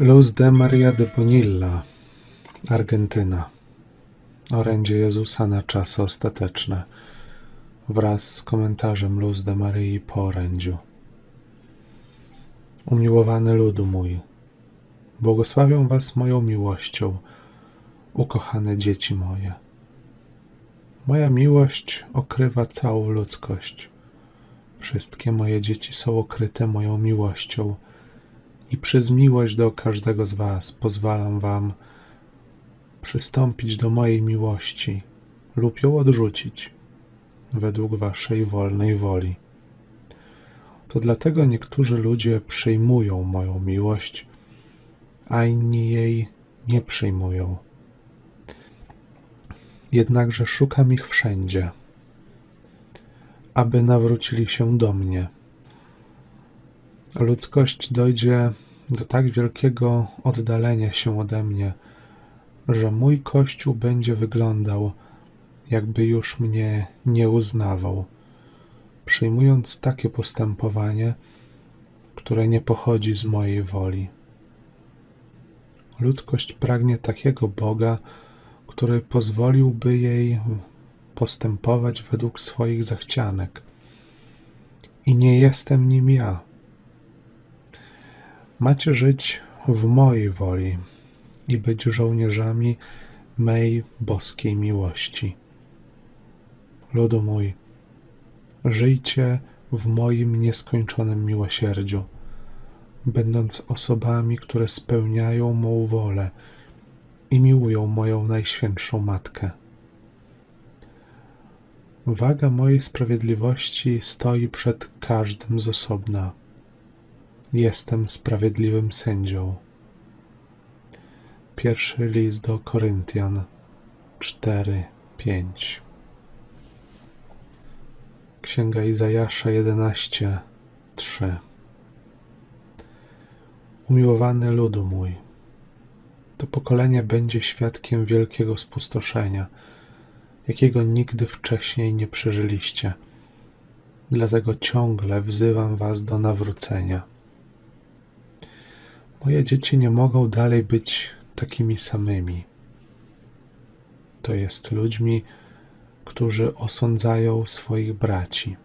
Luz de Maria de Bonilla, Argentyna. Orędzie Jezusa na czasy ostateczne wraz z komentarzem Luz de Maryi po orędziu. Umiłowany ludu mój, błogosławię was moją miłością, ukochane dzieci moje. Moja miłość okrywa całą ludzkość. Wszystkie moje dzieci są okryte moją miłością i przez miłość do każdego z Was pozwalam Wam przystąpić do mojej miłości lub ją odrzucić według Waszej wolnej woli. To dlatego niektórzy ludzie przyjmują moją miłość, a inni jej nie przyjmują. Jednakże szukam ich wszędzie, aby nawrócili się do mnie. Ludzkość dojdzie do tak wielkiego oddalenia się ode mnie, że mój Kościół będzie wyglądał, jakby już mnie nie uznawał, przyjmując takie postępowanie, które nie pochodzi z mojej woli. Ludzkość pragnie takiego Boga, który pozwoliłby jej postępować według swoich zachcianek. I nie jestem nim ja. Macie żyć w mojej woli i być żołnierzami mej boskiej miłości. Ludu mój, żyjcie w moim nieskończonym miłosierdziu, będąc osobami, które spełniają mą wolę i miłują moją najświętszą Matkę. Waga mojej sprawiedliwości stoi przed każdym z osobna. Jestem sprawiedliwym sędzią. Pierwszy list do Koryntian 4, 5. Księga Izajasza 11, 3. Umiłowany ludu mój, to pokolenie będzie świadkiem wielkiego spustoszenia, jakiego nigdy wcześniej nie przeżyliście. Dlatego ciągle wzywam was do nawrócenia. Moje dzieci nie mogą dalej być takimi samymi. To jest ludźmi, którzy osądzają swoich braci,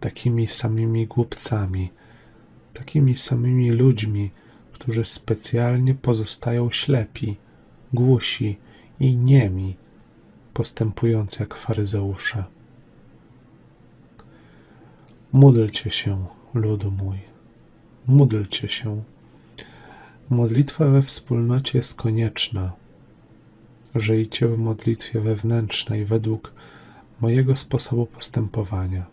takimi samymi głupcami, takimi samymi ludźmi, którzy specjalnie pozostają ślepi, głusi i niemi, postępując jak faryzeusze. Módlcie się, ludu mój, módlcie się. Modlitwa we wspólnocie jest konieczna. Żyjcie w modlitwie wewnętrznej według mojego sposobu postępowania,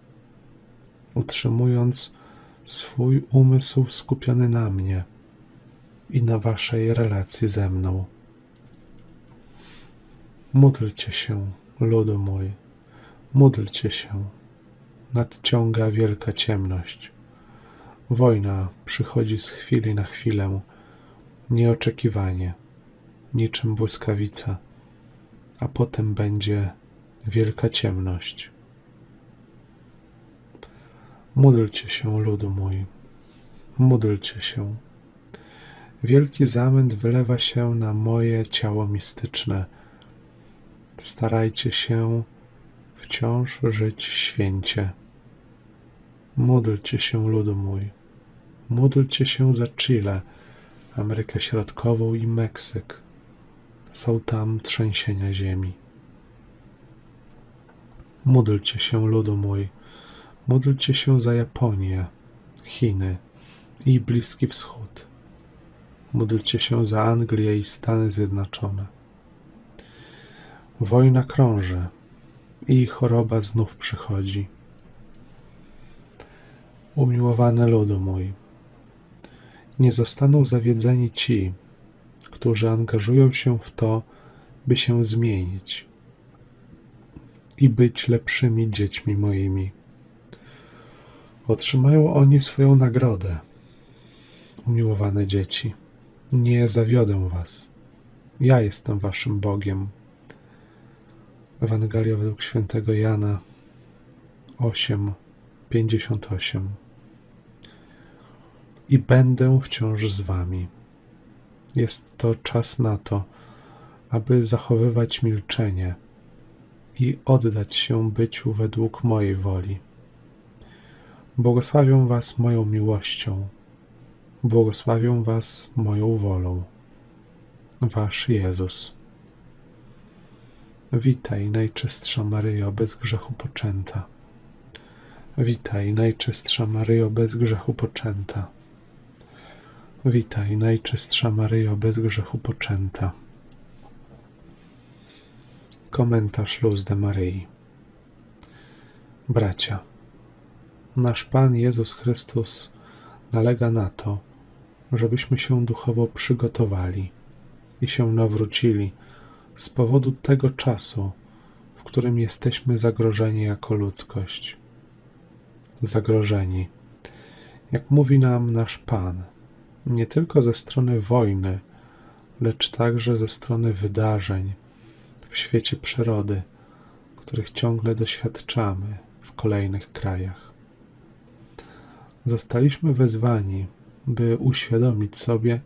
utrzymując swój umysł skupiony na mnie i na waszej relacji ze mną. Módlcie się, ludu mój, módlcie się. Nadciąga wielka ciemność. Wojna przychodzi z chwili na chwilę, nieoczekiwanie, niczym błyskawica, a potem będzie wielka ciemność. Módlcie się, ludu mój, módlcie się. Wielki zamęt wylewa się na moje ciało mistyczne. Starajcie się wciąż żyć święcie. Módlcie się, ludu mój. Módlcie się za Chile, Amerykę Środkową i Meksyk. Są tam trzęsienia ziemi. Módlcie się, ludu mój. Módlcie się za Japonię, Chiny i Bliski Wschód. Módlcie się za Anglię i Stany Zjednoczone. Wojna krąży i choroba znów przychodzi. Umiłowany ludu mój, nie zostaną zawiedzeni ci, którzy angażują się w to, by się zmienić i być lepszymi dziećmi moimi. Otrzymają oni swoją nagrodę. Umiłowane dzieci, nie zawiodę was. Ja jestem waszym Bogiem. Ewangelia według świętego Jana 8, 58. i będę wciąż z wami. Jest to czas na to, aby zachowywać milczenie i oddać się byciu według mojej woli. Błogosławię Was moją miłością, błogosławię Was moją wolą. Wasz Jezus. Witaj, Najczystsza Maryjo, bez grzechu poczęta. Witaj, Najczystsza Maryjo, bez grzechu poczęta. Witaj, Najczystsza Maryjo, bez grzechu poczęta. Komentarz Luz de Maryi. Bracia, nasz Pan Jezus Chrystus nalega na to, żebyśmy się duchowo przygotowali i się nawrócili z powodu tego czasu, w którym jesteśmy zagrożeni jako ludzkość. Zagrożeni, jak mówi nam nasz Pan, nie tylko ze strony wojny, lecz także ze strony wydarzeń w świecie przyrody, których ciągle doświadczamy w kolejnych krajach. Zostaliśmy wezwani, by uświadomić sobie,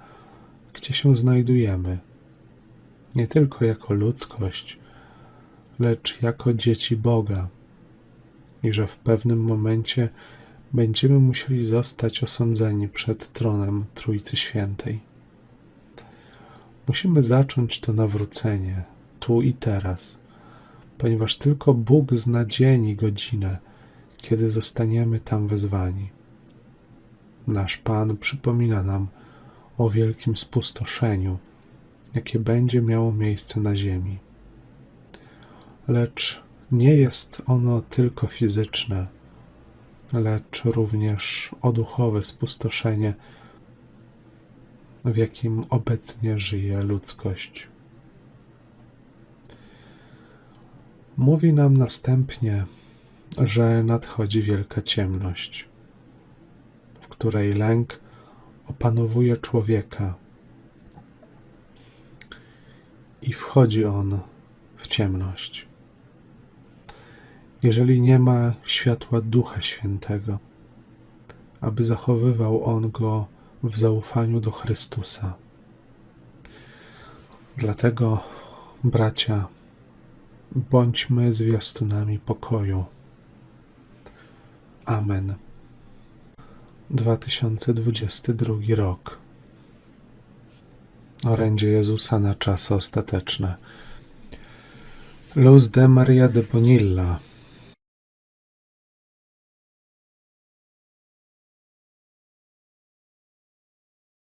gdzie się znajdujemy, nie tylko jako ludzkość, lecz jako dzieci Boga, i że w pewnym momencie będziemy musieli zostać osądzeni przed tronem Trójcy Świętej. Musimy zacząć to nawrócenie tu i teraz, ponieważ tylko Bóg zna dzień i godzinę, kiedy zostaniemy tam wezwani. Nasz Pan przypomina nam o wielkim spustoszeniu, jakie będzie miało miejsce na ziemi. Lecz nie jest ono tylko fizyczne, lecz również o duchowe spustoszenie, w jakim obecnie żyje ludzkość. Mówi nam następnie, że nadchodzi wielka ciemność, w której lęk opanowuje człowieka i wchodzi on w ciemność. Jeżeli nie ma światła Ducha Świętego, aby zachowywał on go w zaufaniu do Chrystusa. Dlatego, bracia, bądźmy zwiastunami pokoju. Amen. 2022 rok. Orędzie Jezusa na czasy ostateczne. Luz de Maria de Bonilla